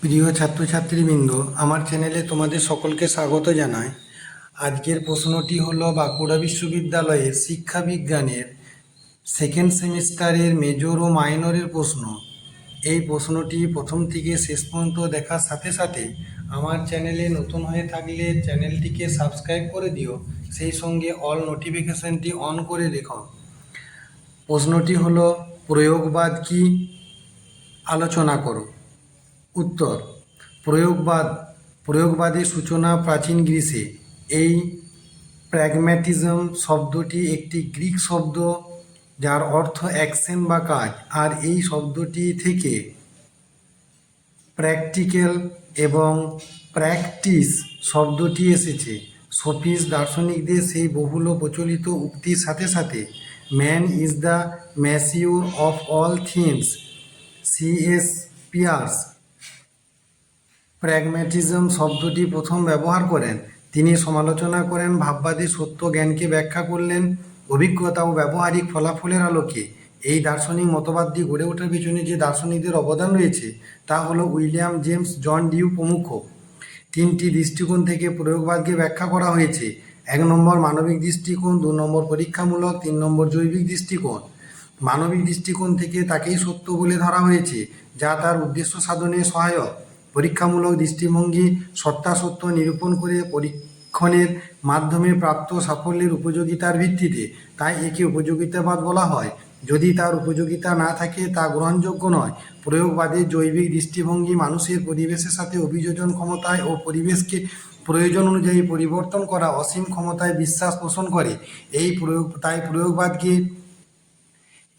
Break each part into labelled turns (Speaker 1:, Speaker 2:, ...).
Speaker 1: প্রিয় ছাত্রছাত্রীবৃন্দ, আমার চ্যানেলে তোমাদের সকলকে স্বাগত জানাই। আজকের প্রশ্নটি হলো, বাঁকুড়া বিশ্ববিদ্যালয়ের শিক্ষা বিজ্ঞানের সেকেন্ড সেমিস্টারের মেজর ও মাইনরের প্রশ্ন। এই প্রশ্নটি প্রথম থেকে শেষ পর্যন্ত দেখার সাথে সাথে আমার চ্যানেলে নতুন হয়ে থাকলে চ্যানেলটিকে সাবস্ক্রাইব করে দিও, সেই সঙ্গে অল নোটিফিকেশনটি অন করে রেখো। প্রশ্নটি হলো, প্রয়োগবাদ কি? আলোচনা করো। উত্তর। প্রয়োগবাদ, প্রয়োগবাদের সূচনা প্রাচীন গ্রীসে। এই প্র্যাগম্যাটিজম শব্দটি একটি গ্রিক শব্দ, যার অর্থ অ্যাকশন বা কাজ। আর এই শব্দটি থেকে প্র্যাকটিক্যাল এবং প্র্যাকটিস শব্দটি এসেছে। সফিস দার্শনিকদের সেই বহুল প্রচলিত উক্তির সাথে সাথে man is the measure of all things CS Peirce pragmatism শব্দটি প্রথম ব্যবহার করেন। তিনি সমালোচনা করেন, ভাববাদী সত্য জ্ঞানকে ব্যাখ্যা করলেন, অভিজ্ঞতা ও ব্যবহারিক ফলাফলের আলোকে। এই দার্শনিক মতবাদটি গড়ে ওঠার পিছনে যে দার্শনিকদের অবদান রয়েছে, তা হলো উইলিয়াম জেমস জন ডিউ প্রমুখ। তিনটি দৃষ্টিকোণ থেকে প্রয়োগবাদকে ব্যাখ্যা করা হয়েছে। এক নম্বর মানবিক দৃষ্টিকোণ, দু নম্বর পরীক্ষামূলক, তিন নম্বর জৈবিক দৃষ্টিকোণ। মানবিক দৃষ্টিকোণ থেকে তাকেই সত্য বলে ধরা হয়েছে, যা তার উদ্দেশ্য সাধনে সহায়ক। পরীক্ষামূলক দৃষ্টিভঙ্গি সত্যাসত্য নিরূপণ করে পরীক্ষণের মাধ্যমে প্রাপ্ত সাফল্যের উপযোগিতার ভিত্তিতে তাই একে উপযোগিতাবাদ বলা হয়। যদি তার উপযোগিতা না থাকে, তা গ্রহণযোগ্য নয়। প্রয়োগবাদের জৈবিক দৃষ্টিভঙ্গি মানুষের পরিবেশের সাথে অভিযোজন ক্ষমতায় ও পরিবেশকে প্রয়োজন অনুযায়ী পরিবর্তন করা অসীম ক্ষমতায় বিশ্বাস পোষণ করে। এই প্রয়োগ, তাই প্রয়োগবাদকে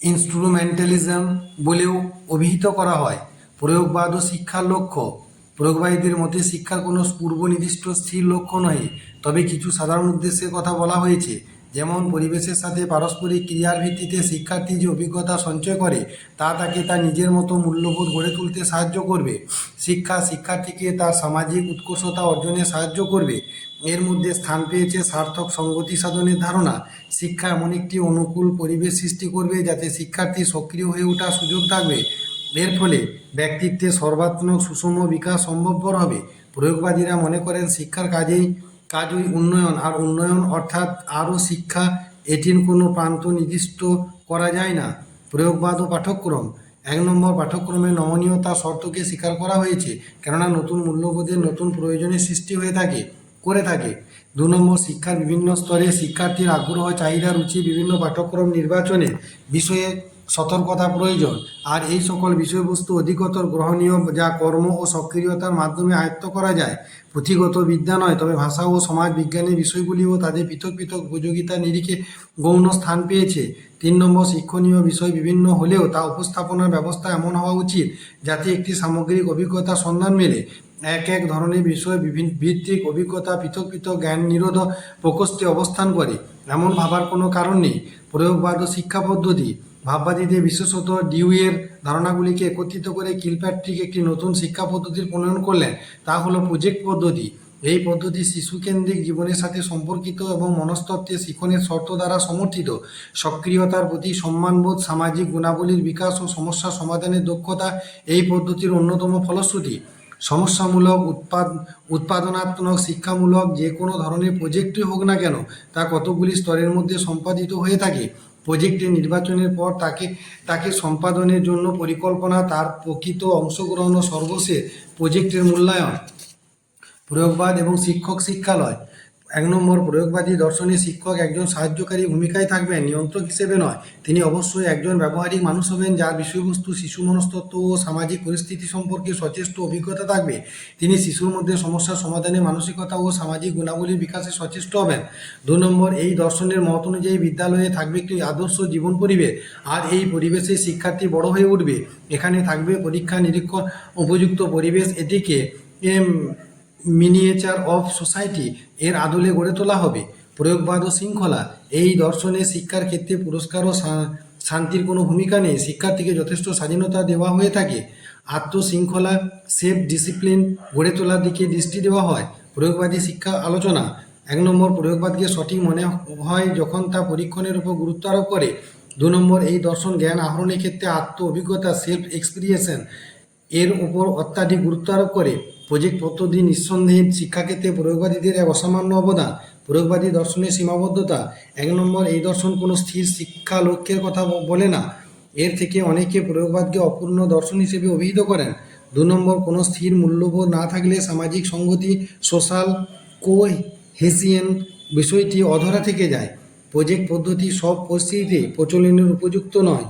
Speaker 1: ইনস্ট্রুমেন্টালিজম বলেও অভিহিত করা হয়। প্রয়োগবাদ ও শিক্ষার লক্ষ্য। প্রয়োগবাদীদের মতে শিক্ষার কোনো পূর্ব নির্দিষ্ট স্থির লক্ষ্য নয় তবে কিছু সাধারণ উদ্দেশ্যের কথা বলা হয়েছে, যেমন পরিবেশের সাথে পারস্পরিক ক্রিয়ার ভিত্তিতে শিক্ষার্থী যে অভিজ্ঞতা সঞ্চয় করে, তা তাকে তার নিজের মতো মূল্যবোধ গড়ে তুলতে সাহায্য করবে। শিক্ষা শিক্ষার্থীকে তার সামাজিক উৎকর্ষতা অর্জনে সাহায্য করবে। এর মধ্যে স্থান পেয়েছে সার্থক সঙ্গতি সাধনের ধারণা। শিক্ষা এমন একটি অনুকূল পরিবেশ সৃষ্টি করবে যাতে শিক্ষার্থী সক্রিয় হয়ে ওঠার সুযোগ থাকবে। এর ফলে ব্যক্তিত্বে সর্বাত্মক সুষম বিকাশ সম্ভবপর হবে। প্রয়োগবাদীরা মনে করেন শিক্ষার কাজেই কাজই উন্নয়ন, আর উন্নয়ন অর্থাৎ আরও শিক্ষা এটির কোনো প্রান্ত নির্দিষ্ট করা যায় না। প্রয়োগবাদ ও পাঠ্যক্রম। এক নম্বর পাঠ্যক্রমে নমনীয়তা শর্তকে স্বীকার করা হয়েছে, কেননা নতুন মূল্যবোধের নতুন প্রয়োজনের সৃষ্টি হয়ে থাকে, করে থাকে। দু নম্বর শিক্ষার বিভিন্ন স্তরে শিক্ষার্থীর আগ্রহ, চাহিদা, রুচি, বিভিন্ন পাঠ্যক্রম নির্বাচনে বিষয়ে সতর্কতা প্রয়োজন। আর এই সকল বিষয়বস্তু অধিকতর গ্রহণীয় যা কর্ম ও সক্রিয়তার মাধ্যমে আয়ত্ত করা যায়, পুঁথিগত বিদ্যা নয়, তবে ভাষা ও সমাজ বিজ্ঞানের বিষয়গুলিও তাদের পৃথক পৃথক উপযোগিতা নিরিখে গৌণ স্থান পেয়েছে। তিন নম্বর শিক্ষণীয় বিষয় বিভিন্ন হলেও তা উপস্থাপনার ব্যবস্থা এমন হওয়া উচিত, যাতে একটি সামগ্রিক অভিজ্ঞতার সন্ধান মেলে। এক এক ধরনের বিষয় বিভিন্ন ভিত্তিক অভিজ্ঞতা পৃথক পৃথক জ্ঞান নিরোধ প্রকোষ্ঠে অবস্থান করে। এমন ভাবার কোনো কারণ নেই। প্রয়োগবাদ ও শিক্ষা পদ্ধতি, ভাববাদীদের বিশেষত ডিউয়ের ধারণাগুলিকে একত্রিত করে কিলপ্যাট্রিক একটি নতুন শিক্ষা পদ্ধতির প্রণয়ন করলেন। তা হলো প্রজেক্ট পদ্ধতি। এই পদ্ধতি শিশুকেন্দ্রিক জীবনের সাথে সম্পর্কিত এবং মনস্তত্ত্বে শিখনের শর্ত দ্বারা সমর্থিত। সক্রিয়তার প্রতি সম্মানবোধ, সামাজিক গুণাবলীর বিকাশ ও সমস্যা সমাধানের দক্ষতা এই পদ্ধতির অন্যতম ফলশ্রুতি। সমস্যামূলক, উৎপাদ, উৎপাদনাত্মক, শিক্ষামূলক যে কোনো ধরনের প্রজেক্টই হোক না কেন, তা কতগুলি স্তরের মধ্যে সম্পাদিত হয়ে থাকে? প্রজেক্টে নির্বাচনের পর তাকে তাকে সম্পাদনের জন্য পরিকল্পনা, তার প্রকৃত অংশগ্রহণ ও সর্বশেষ প্রজেক্টের মূল্যায়ন, প্রয়োগবাদ এবং শিক্ষক শিক্ষালয়। এক নম্বর, প্রয়োগবাদী দর্শনে শিক্ষক একজন সাহায্যকারী ভূমিকায় থাকবেন, নিয়ন্ত্রক হিসেবে নয়। তিনি অবশ্যই একজন ব্যবহারিক মানুষ হবেন যার বিষয়বস্তু শিশু মনস্তত্ত্ব ও সামাজিক পরিস্থিতি সম্পর্কে সচেষ্ট অভিজ্ঞতা থাকবে। তিনি শিশুর মধ্যে সমস্যার সমাধানে মানসিকতা ও সামাজিক গুণাবলীর বিকাশে সচেষ্ট হবেন। দু নম্বর, এই দর্শনের মত অনুযায়ী বিদ্যালয়ে থাকবে একটি আদর্শ জীবন পরিবেশ, আর এই পরিবেশে শিক্ষার্থী বড় হয়ে উঠবে। এখানে থাকবে পরীক্ষা নিরীক্ষণ উপযুক্ত পরিবেশ। এটিকে মিনিয়েচার অফ সোসাইটি এর আদলে গড়ে তোলা হবে। প্রয়োগবাদ ও শৃঙ্খলা, এই দর্শনে শিক্ষার ক্ষেত্রে পুরস্কার ও শান্তির কোনো ভূমিকা নেই। শিক্ষার্থীকে যথেষ্ট স্বাধীনতা দেওয়া হয়ে থাকে। আত্মশৃঙ্খলা, সেফ ডিসিপ্লিন গড়ে তোলার দিকে দৃষ্টি দেওয়া হয়। প্রয়োগবাদী শিক্ষা আলোচনা, এক নম্বর প্রয়োগবাদকে সঠিক মনে হয় যখন তা পরীক্ষণের উপর গুরুত্ব আরোপ করে। দু নম্বর, এই দর্শন জ্ঞান আহরণের ক্ষেত্রে আত্ম অভিজ্ঞতা, সেলফ এক্সপিরিয়েশন এর উপর অত্যাধিক গুরুত্ব আরোপ করে। প্রজেক্ট পদ্ধতি নিঃসন্দেহে শিক্ষাক্ষেত্রে প্রয়োগবাদীদের এক অসামান্য অবদান। প্রয়োগবাদী দর্শনের সীমাবদ্ধতা। এক নম্বর, এই দর্শন কোনো স্থির শিক্ষা লক্ষ্যের কথা বলে না। এর থেকে অনেকে প্রয়োগবাদকে অপূর্ণ দর্শন হিসেবে অভিহিত করেন। দু নম্বর, কোনো স্থির মূল্যবোধ না থাকলে সামাজিক সংগতি সোশ্যাল কোহেসিয়েন বিষয়টি অধরা থেকে যায়। প্রজেক্ট পদ্ধতি সব পরিস্থিতিতে প্রচলনের উপযুক্ত নয়।